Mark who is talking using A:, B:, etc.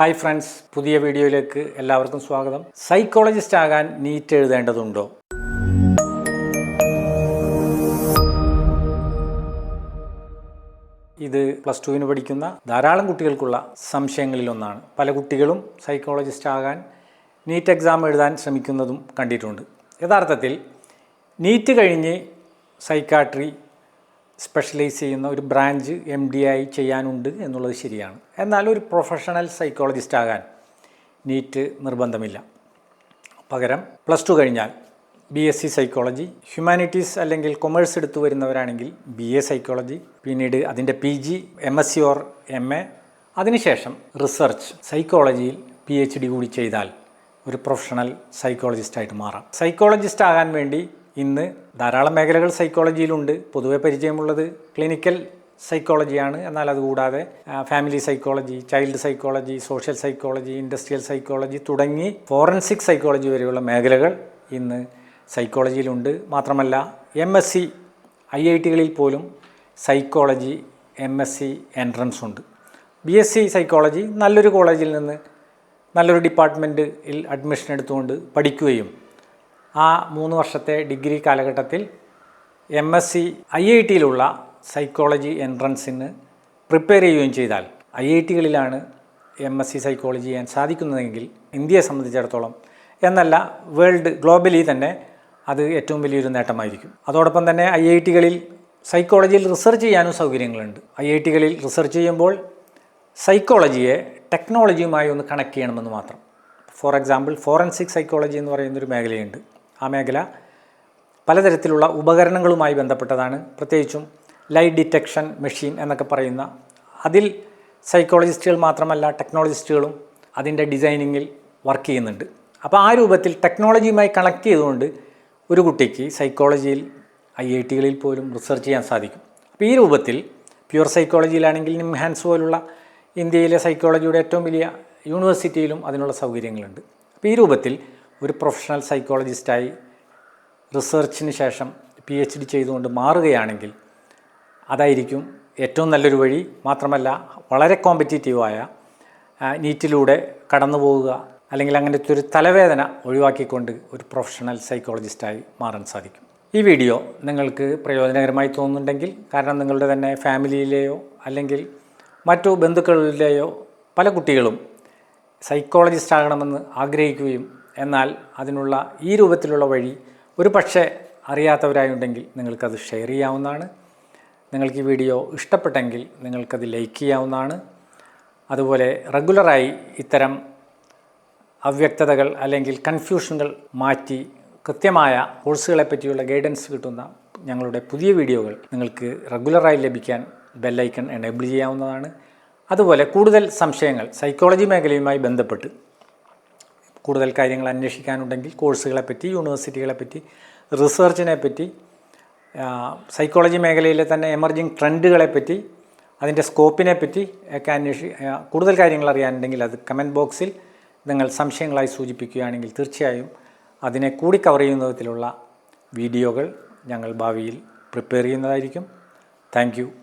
A: Hi friends പുതിയ വീഡിയോയിലേക്ക് എല്ലാവർക്കും സ്വാഗതം. സൈക്കോളജിസ്റ്റ് ആകാൻ നീറ്റ് എഴുതേണ്ടതുണ്ടോ? ഇത് പ്ലസ് ടുവിന് പഠിക്കുന്ന ധാരാളം കുട്ടികൾക്കുള്ള സംശയങ്ങളിലൊന്നാണ്. പല കുട്ടികളും സൈക്കോളജിസ്റ്റ് ആകാൻ നീറ്റ് എക്സാം എഴുതാൻ ശ്രമിക്കുന്നതും കണ്ടിട്ടുണ്ട്. യഥാർത്ഥത്തിൽ നീറ്റ് കഴിഞ്ഞ് സൈക്കാട്രി സ്പെഷ്യലൈസ് ചെയ്യുന്ന ഒരു ബ്രാഞ്ച് എം ഡി ആയി ചെയ്യാനുണ്ട് എന്നുള്ളത് ശരിയാണ്. എന്നാൽ ഒരു പ്രൊഫഷണൽ സൈക്കോളജിസ്റ്റ് ആകാൻ നീറ്റ് നിർബന്ധമില്ല. പകരം പ്ലസ് ടു കഴിഞ്ഞാൽ B S C psychology humanities അല്ലെങ്കിൽ കൊമേഴ്സ് എടുത്തു വരുന്നവരാണെങ്കിൽ ബി എ സൈക്കോളജി പിന്നീട് അതിന്റെ P G M S C or M A അതിനുശേഷം റിസർച്ച് സൈക്കോളജിയിൽ പി എച്ച് ഡി കൂടി ചെയ്താൽ ഒരു പ്രൊഫഷണൽ സൈക്കോളജിസ്റ്റായിട്ട് മാറാം. സൈക്കോളജിസ്റ്റ് ആകാൻ വേണ്ടി ഇന്ന് ധാരാളം മേഖലകൾ സൈക്കോളജിയിലുണ്ട് പൊതുവെ പരിചയമുള്ളത് ക്ലിനിക്കൽ സൈക്കോളജിയാണ് എന്നാൽ അതുകൂടാതെ family psychology child psychology social psychology industrial psychology തുടങ്ങി ഫോറൻസിക് സൈക്കോളജി വരെയുള്ള മേഖലകൾ ഇന്ന് സൈക്കോളജിയിലുണ്ട് മാത്രമല്ല M S C I I ടികളിൽ പോലും psychology M S C entrance ഉണ്ട്. ബി എസ് സി സൈക്കോളജി നല്ലൊരു കോളേജിൽ നിന്ന് നല്ലൊരു ഡിപ്പാർട്ട്മെന്റിൽ അഡ്മിഷൻ എടുത്തുകൊണ്ട് പഠിക്കുകയും ആ മൂന്ന് വർഷത്തെ ഡിഗ്രി കാലഘട്ടത്തിൽ M S C I I ടിയിലുള്ള psychology എൻട്രൻസിന് പ്രിപ്പയർ ചെയ്യുകയും ചെയ്താൽ ഐ ഐ ടികളിലാണ് എം എസ് സി സൈക്കോളജി ചെയ്യാൻ സാധിക്കുന്നതെങ്കിൽ ഇന്ത്യയെ സംബന്ധിച്ചിടത്തോളം എന്നല്ല വേൾഡ് ഗ്ലോബലി തന്നെ അത് ഏറ്റവും വലിയൊരു നേട്ടമായിരിക്കും. അതോടൊപ്പം തന്നെ ഐ ഐ ടികളിൽ സൈക്കോളജിയിൽ റിസർച്ച് ചെയ്യാനും സൗകര്യങ്ങളുണ്ട്. ഐ ഐ ടികളിൽ റിസർച്ച് ചെയ്യുമ്പോൾ സൈക്കോളജിയെ ടെക്നോളജിയുമായി ഒന്ന് കണക്ട് ചെയ്യണമെന്ന് മാത്രം. ഫോർ എക്സാമ്പിൾ ഫോറൻസിക് സൈക്കോളജി എന്ന് പറയുന്നൊരു മേഖലയുണ്ട്. ആ മേഖല പലതരത്തിലുള്ള ഉപകരണങ്ങളുമായി ബന്ധപ്പെട്ടതാണ്. പ്രത്യേകിച്ചും ലൈറ്റ് ഡിറ്റക്ഷൻ മെഷീൻ എന്നൊക്കെ പറയുന്ന അതിൽ സൈക്കോളജിസ്റ്റുകൾ മാത്രമല്ല ടെക്നോളജിസ്റ്റുകളും അതിന്റെ ഡിസൈനിങ്ങിൽ വർക്ക് ചെയ്യുന്നുണ്ട്. അപ്പോൾ ആ രൂപത്തിൽ ടെക്നോളജിയുമായി കണക്ട് ചെയ്തുകൊണ്ട് ഒരു കുട്ടിക്ക് സൈക്കോളജിയിൽ ഐ ഐ ടികളിൽ പോലും റിസർച്ച് ചെയ്യാൻ സാധിക്കും. അപ്പോൾ ഈ രൂപത്തിൽ പ്യുവർ സൈക്കോളജിയിലാണെങ്കിൽ നിംഹാൻസ് പോലുള്ള ഇന്ത്യയിലെ സൈക്കോളജിയുടെ ഏറ്റവും വലിയ യൂണിവേഴ്സിറ്റിയിലും അതിനുള്ള സൗകര്യങ്ങളുണ്ട്. അപ്പോൾ ഈ രൂപത്തിൽ ഒരു പ്രൊഫഷണൽ സൈക്കോളജിസ്റ്റായി റിസർച്ചിന് ശേഷം പി എച്ച് ഡി ചെയ്തുകൊണ്ട് മാറുകയാണെങ്കിൽ അതായിരിക്കും ഏറ്റവും നല്ലൊരു വഴി. മാത്രമല്ല വളരെ കോമ്പറ്റീറ്റീവായ നീറ്റിലൂടെ കടന്നു പോവുക അല്ലെങ്കിൽ അങ്ങനത്തെ ഒരു തലവേദന ഒഴിവാക്കിക്കൊണ്ട് ഒരു പ്രൊഫഷണൽ സൈക്കോളജിസ്റ്റായി മാറാൻ സാധിക്കും. ഈ വീഡിയോ നിങ്ങൾക്ക് പ്രയോജനകരമായി തോന്നുന്നുണ്ടെങ്കിൽ കാരണം നിങ്ങളുടെ തന്നെ ഫാമിലിയിലെയോ അല്ലെങ്കിൽ മറ്റു ബന്ധുക്കളിലെയോ പല കുട്ടികളും സൈക്കോളജിസ്റ്റ് ആകണമെന്ന് ആഗ്രഹിക്കുകയും എന്നാൽ അതിനുള്ള ഈ രൂപത്തിലുള്ള വഴി ഒരു പക്ഷേ അറിയാത്തവരായുണ്ടെങ്കിൽ നിങ്ങൾക്കത് ഷെയർ ചെയ്യാവുന്നതാണ്. നിങ്ങൾക്ക് ഈ വീഡിയോ ഇഷ്ടപ്പെട്ടെങ്കിൽ നിങ്ങൾക്കത് ലൈക്ക് ചെയ്യാവുന്നതാണ്. അതുപോലെ റെഗുലറായി ഇത്തരം അവ്യക്തതകൾ അല്ലെങ്കിൽ കൺഫ്യൂഷനുകൾ മാറ്റി കൃത്യമായ കോഴ്സുകളെ പറ്റിയുള്ള ഗൈഡൻസ് കിട്ടുന്ന ഞങ്ങളുടെ പുതിയ വീഡിയോകൾ നിങ്ങൾക്ക് റെഗുലറായി ലഭിക്കാൻ ബെല്ലൈക്കൺ എനേബിൾ ചെയ്യാവുന്നതാണ്. അതുപോലെ കൂടുതൽ സംശയങ്ങൾ സൈക്കോളജി മേഖലയുമായി ബന്ധപ്പെട്ട് കൂടുതൽ കാര്യങ്ങൾ അന്വേഷിക്കാനുണ്ടെങ്കിൽ കോഴ്സുകളെ പറ്റി യൂണിവേഴ്സിറ്റികളെ പറ്റി റിസർച്ചിനെ പറ്റി സൈക്കോളജി മേഖലയിലെ തന്നെ എമർജിങ് ട്രെൻഡുകളെ പറ്റി അതിന്റെ സ്കോപ്പിനെ പറ്റി ഒക്കെ അന്വേഷി കൂടുതൽ കാര്യങ്ങൾ അറിയാനുണ്ടെങ്കിൽ അത് കമന്റ് ബോക്സിൽ നിങ്ങൾ സംശയങ്ങളായി സൂചിപ്പിക്കുകയാണെങ്കിൽ തീർച്ചയായും അതിനെ കൂടി കവർ ചെയ്യുന്ന വിധത്തിലുള്ള വീഡിയോകൾ ഞങ്ങൾ ഭാവിയിൽ പ്രിപ്പയർ ചെയ്യുന്നതായിരിക്കും. താങ്ക്